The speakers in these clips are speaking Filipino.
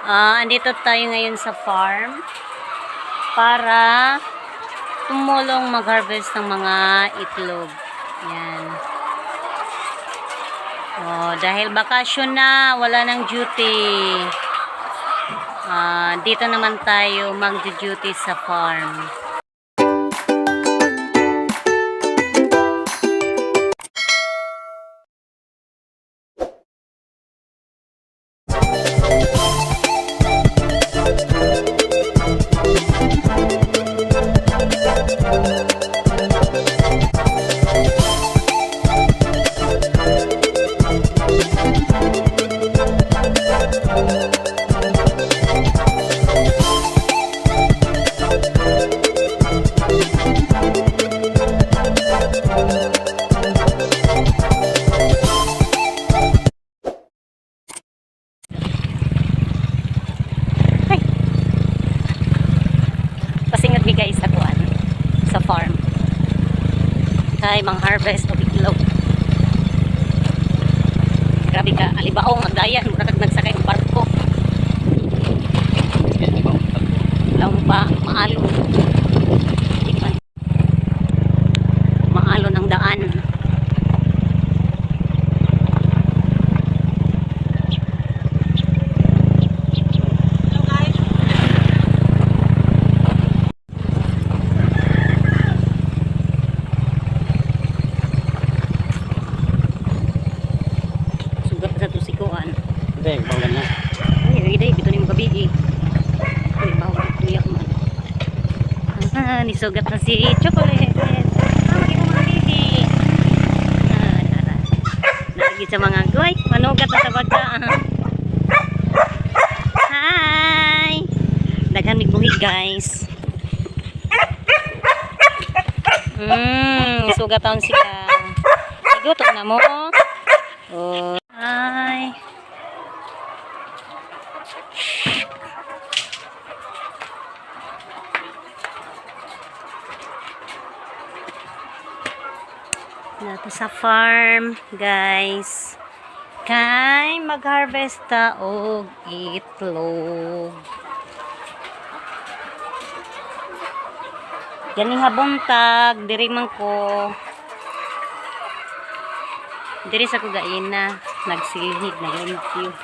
Ah, andito tayo ngayon sa farm para tumulong mag-harvest ng mga itlog. Yan. Oh, dahil bakasyon na, wala nang duty. Ah, dito naman tayo mag-duty sa farm. Farm. Kay mang harvest og itlog. Grabe ka, alibaong magdayan, mura kag nagsakay ng barko. Laong pa, maalo. Di man. Maalo ng daan. Sugat sa tusikuan. Hindi, bawal na. Ay, day, dito ni magabigi. Ay, bawal kuya man. Ah, nisugat na si Chocolate. Ah, magabigi. Ah. Lagi sa mga guy, manugat na sa baga. Hi! Daghan mig buhi, guys. Mm, sugatan sila. Igutom na mo. Oh. Hi. Dito sa farm, guys. Kay mag-harvest ta og itlog. Gani habuntag, diri man ko. Diri sa ko gaina, nagsilhig, naglimpyo.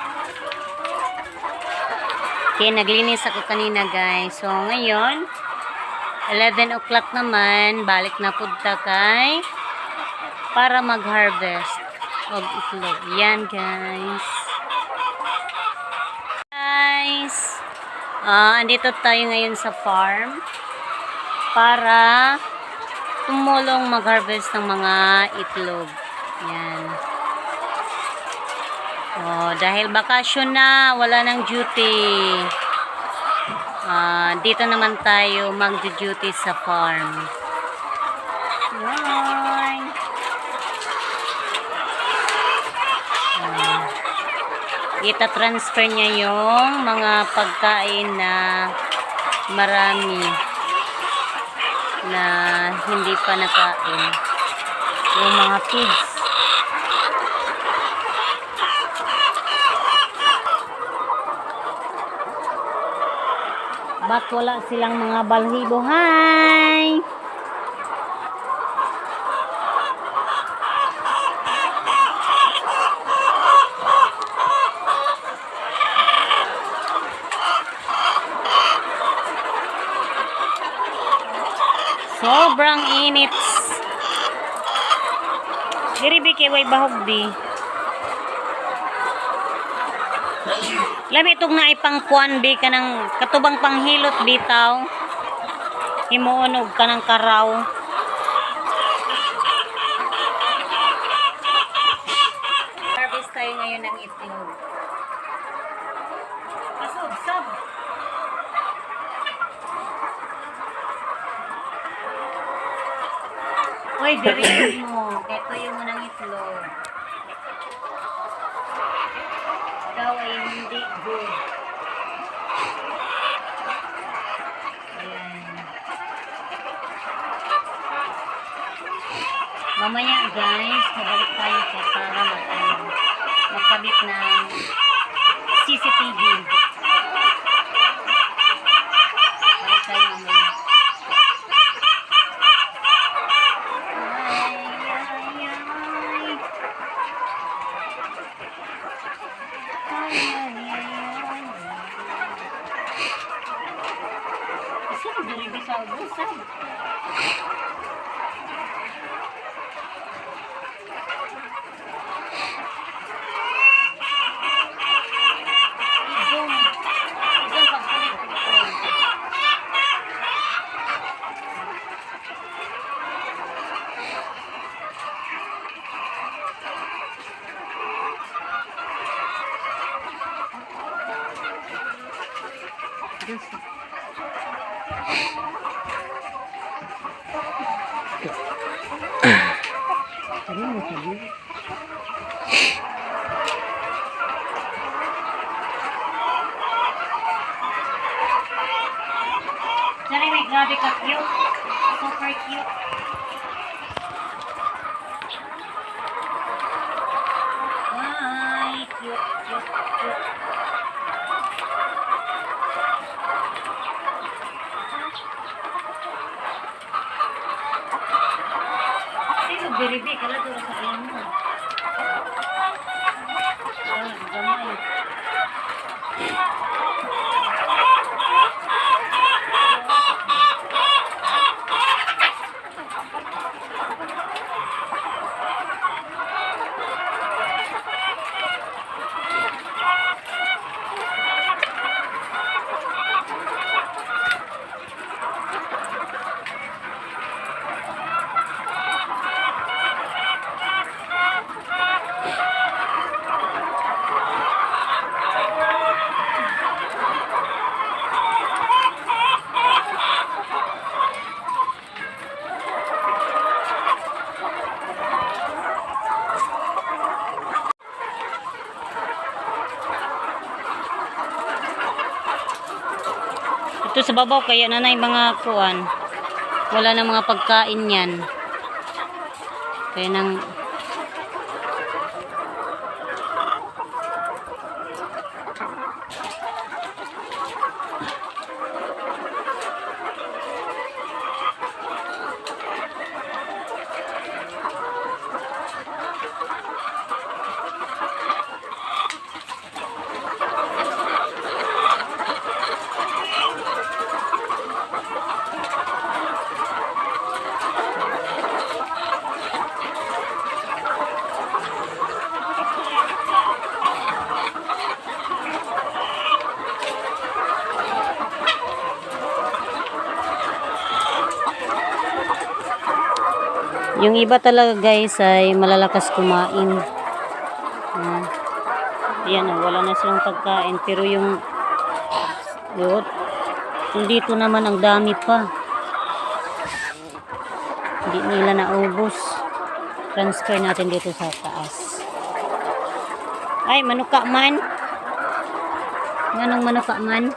Okay, naglinis ako kanina guys. So, ngayon, 11 o'clock naman, balik na punta kay para mag-harvest of itlog. Yan, guys. Guys, ah andito tayo ngayon sa farm para tumulong mag-harvest ng mga itlog. Yan. Oh, dahil bakasyon na, wala nang duty. Ah, dito naman tayo mag-duty sa farm. Yan. Ita-transfer niya yung mga pagkain na marami na hindi pa nakain yung mga pigs Bak wala silang mga balhibo. Hi! Sobrang init. Diri bi way bahog bi. Lami itong na ipangkuan bi kanang katubang panghilot bitaw. Himuonog ka ng karaw. Uy, dirihin mo. Ito yung unang itlog. Ikaw ay hindi good. Mamaya guys, mabalik tayo sa para mag ano, magkabit ng CCTV. Balik tayo mamaya. Diyos. Sabi mo, sabi. Sorry, grabe ka cute. Super cute. Ay, cute, cute, cute. Biribi? Kala sa mo. Ah, gamay. Ito sa babaw kaya na na yung mga kuan. Wala na mga pagkain yan. Kaya nang yung iba talaga guys ay malalakas kumain. Ah. Ayan, oh, wala na silang pagkain pero yung yun, dito naman ang dami pa. Hindi nila naubos. Transfer natin dito sa taas. Ay, manuka man. Nganong manuka man?